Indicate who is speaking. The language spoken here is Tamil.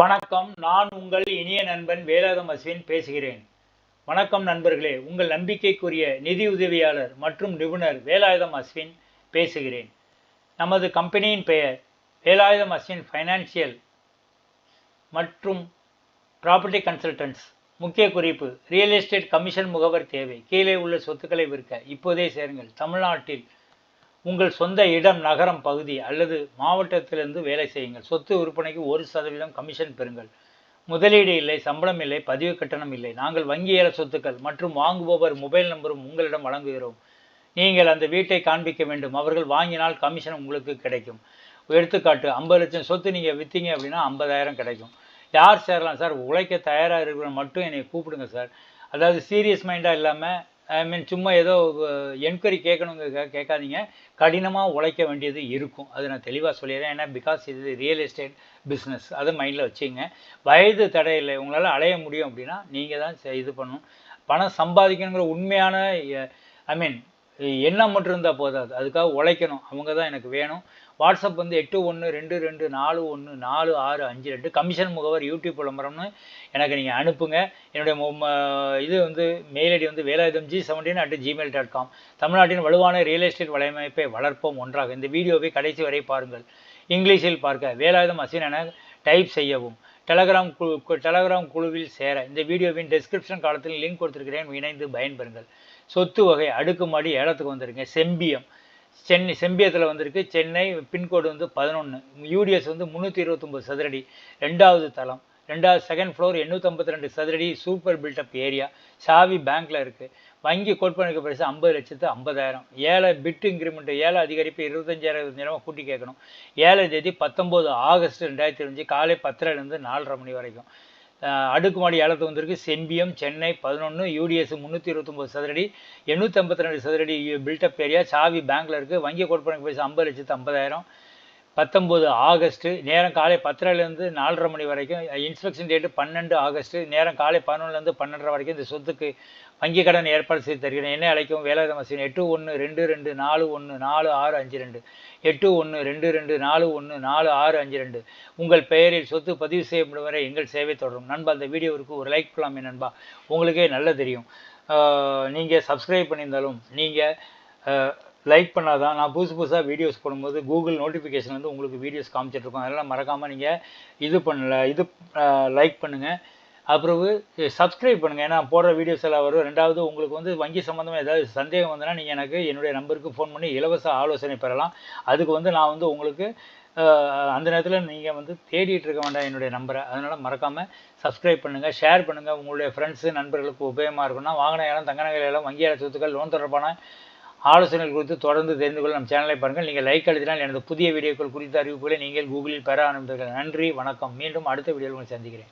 Speaker 1: வணக்கம் நான் உங்கள் இனிய நண்பன் வேலாயுதம் அஸ்வின் பேசுகிறேன். வணக்கம் நண்பர்களே உங்கள் நம்பிக்கைக்குரிய நிதி உதவியாளர் மற்றும் நிபுணர் வேலாயுதம் அஸ்வின் பேசுகிறேன். நமது கம்பெனியின் பெயர் வேலாயுதம் அஸ்வின் ஃபைனான்சியல் மற்றும் ப்ராப்பர்ட்டி கன்சல்டன்ட்ஸ் முக்கிய குறிப்பு ரியல் எஸ்டேட் கமிஷன் முகவர் தேவை. கீழே உள்ள சொத்துக்களை விற்க இப்போதே சேருங்கள். தமிழ்நாட்டில் உங்கள் சொந்த இடம் நகரம் பகுதி அல்லது மாவட்டத்திலிருந்து வேலை செய்யுங்கள். சொத்து விற்பனைக்கு ஒரு சதவீதம் கமிஷன் பெறுங்கள். முதலீடு இல்லை சம்பளம் இல்லை பதிவு கட்டணம் இல்லை. நாங்கள் வங்கி ஏல சொத்துக்கள் மற்றும் வாங்குபவர் மொபைல் நம்பரும் உங்களிடம் வழங்குகிறோம். நீங்கள் அந்த வீட்டை காண்பிக்க வேண்டும். அவர்கள் வாங்கினால் கமிஷன் உங்களுக்கு கிடைக்கும். எடுத்துக்காட்டு ஐம்பது லட்சம் சொத்து நீங்கள் விற்றீங்க அப்படின்னா ஐம்பதாயிரம் கிடைக்கும். யார் சேரலாம்? சார் உழைக்க தயாராக இருக்கிற மட்டும் என்னை கூப்பிடுங்க சார். அதாவது சீரியஸ் மைண்டாக இல்லாமல் ஐ மீன் சும்மா ஏதோ என்கொயரி கேட்கணுங்க கேட்காதீங்க. கடினமாக உழைக்க வேண்டியது இருக்கும். அது நான் தெளிவாக சொல்லிடுறேன். ஏன்னா பிகாஸ் இது ரியல் எஸ்டேட் பிஸ்னஸ் அதை மைண்டில் வச்சுங்க. வயது தடையில்லை. உங்களால் அலைய முடியும் அப்படின்னா நீங்கள் தான் செ- இது பண்ணணும். பணம் சம்பாதிக்கணுங்கிற உண்மையான ஐ மீன் எண்ணம் மட்டும் இருந்தால் போதாது. அதுக்காக உழைக்கணும். அவங்க தான் எனக்கு வேணும். வாட்ஸ்அப் வந்து எட்டு ஒன்று ரெண்டு ரெண்டு நாலு ஒன்று நாலு ஆறு அஞ்சு ரெண்டு. கமிஷன் முகவர் யூடியூப் விளம்பரம்னு எனக்கு நீங்கள் அனுப்புங்க. என்னுடைய இது வந்து மெயில் ஐடி வந்து Velayutham G seventeen at Gmail dot com தமிழ்நாட்டின் வலுவான ரியல் எஸ்டேட் வலையமைப்பை வளர்ப்போம் ஒன்றாக. இந்த வீடியோவை கடைசி வரை பாருங்கள். இங்கிலீஷில் பார்க்க வேலாயுதம் அசின் என டைப் செய்யவும். டெலகிராம் குழு டெலகிராம் குழுவில் சேர. இந்த வீடியோவின் டெஸ்கிரிப்ஷன் காலத்தில் லிங்க் கொடுத்துருக்கிறேன். இணைந்து பயன்பெறுங்கள். சொத்து வகை அடுக்குமாடி ஏலத்துக்கு வந்துருங்க செம்பியம். சென்னை செம்பியத்தில் வந்திருக்கு. சென்னை பின்கோடு வந்து பதினொன்று யூடிஎஸ் வந்து முந்நூற்றி இருபத்தொம்பது சதுரடி. ரெண்டாவது தளம். ரெண்டாவது செகண்ட் ஃப்ளோர் எண்ணூற்றம்பத்தி ரெண்டு சதுரடி சூப்பர் பில்டப் ஏரியா சாவி பேங்க்கில் இருக்குது வங்கி கோட்பனுக்கு பரிசு ஐம்பது லட்சத்து ஐம்பதாயிரம். ஏழை பிட் இன்க்ரிமெண்ட் ஏழை அதிகரிப்பு இருபத்தஞ்சாயிரம் இருபத்தஞ்சாயிரம் கூட்டி கேட்கணும். ஏழை தேதி பத்தொம்போது ஆகஸ்ட் ரெண்டாயிரத்தி அஞ்சு காலை பத்தரைலேருந்து நாலரை மணி வரைக்கும். அடுக்குமாடி ஏலத்து வந்திருக்கு. செம்பியம் சென்னை பதினொன்று யூடிஎஸ் முந்நூற்றி இருபத்தொம்போது சதுரடி எண்ணூற்றி ஐம்பத்தி ரெண்டு சதுரடி பில்டப் ஏரியா சாவி பேங்க்கில் இருக்குது வங்கி கொடுப்பனுக்கு பைசா ஐம்பது லட்சத்து ஐம்பதாயிரம். பத்தொம்போது ஆகஸ்ட்டு நேரம் காலை பத்தரைலேருந்து நாலரை மணி வரைக்கும் இன்ஸ்பெக்ஷன் டேட்டு பன்னெண்டு ஆகஸ்ட்டு நேரம் காலை பதினொன்றுலேருந்து பன்னெண்டரை வரைக்கும் இந்த சொத்துக்கு வங்கி கடன் ஏற்பாடு செய்து தருகிறேன். என்ன அழைக்கும் வேலாயுத மசீன் எட்டு ஒன்று ரெண்டு ரெண்டு நாலு ஒன்று நாலு ஆறு அஞ்சு ரெண்டு. எட்டு ஒன்று ரெண்டு ரெண்டு நாலு ஒன்று நாலு ஆறு அஞ்சு ரெண்டு. உங்கள் பெயரில் சொத்து பதிவு செய்யப்படும் வரை எங்கள் சேவை தொடரும். நண்பா அந்த வீடியோவிற்கு ஒரு லைக் பண்ணலாமே நண்பா. உங்களுக்கே நல்லா தெரியும். நீங்கள் சப்ஸ்கிரைப் பண்ணியிருந்தாலும் நீங்கள் லைக் பண்ணாதான் நான் புதுசு புதுசாக வீடியோஸ் போடும்போது கூகுள் நோட்டிஃபிகேஷன் வந்து உங்களுக்கு வீடியோஸ் காமிச்சிட்ருக்கோம் அதெல்லாம் மறக்காமல் நீங்கள் இது பண்ணல இது லைக் பண்ணுங்கள் அப்புறவு சப்ஸ்கிரைப் பண்ணுங்கள் ஏன்னா போடுற வீடியோஸ் எல்லாம் வரும். ரெண்டாவது உங்களுக்கு வந்து வங்கி சம்மந்தமாக ஏதாவது சந்தேகம் வந்தனா நீங்கள் எனக்கு என்னுடைய நம்பருக்கு ஃபோன் பண்ணி இலவச ஆலோசனை பெறலாம். அதுக்கு வந்து நான் வந்து உங்களுக்கு அந்த நேரத்தில் நீங்கள் வந்து தேடிட்டு இருக்க வேண்டாம் என்னுடைய நம்பரை. அதனால் மறக்காமல் சப்ஸ்கிரைப் பண்ணுங்கள் ஷேர் பண்ணுங்கள் உங்களுடைய ஃப்ரெண்ட்ஸு நண்பர்களுக்கு உபயோகமாக இருக்குன்னா வாங்கின இடம் தங்க இடம் வங்கி சொத்துக்கள் லோன் தொடர்பான ஆலோசனைகள் குறித்து தொடர்ந்து தெரிந்து கொள்ள நம் சேனலை பாருங்கள். நீங்கள் லைக் அழுத்தினால் எனது புதிய வீடியோக்கள் குறித்த அறிவிப்புகளை நீங்கள் கூகுளில் பெற ஆரம்பித்தீர்கள். நன்றி வணக்கம். மீண்டும் அடுத்த வீடியோவில் உங்களை சந்திக்கிறேன்.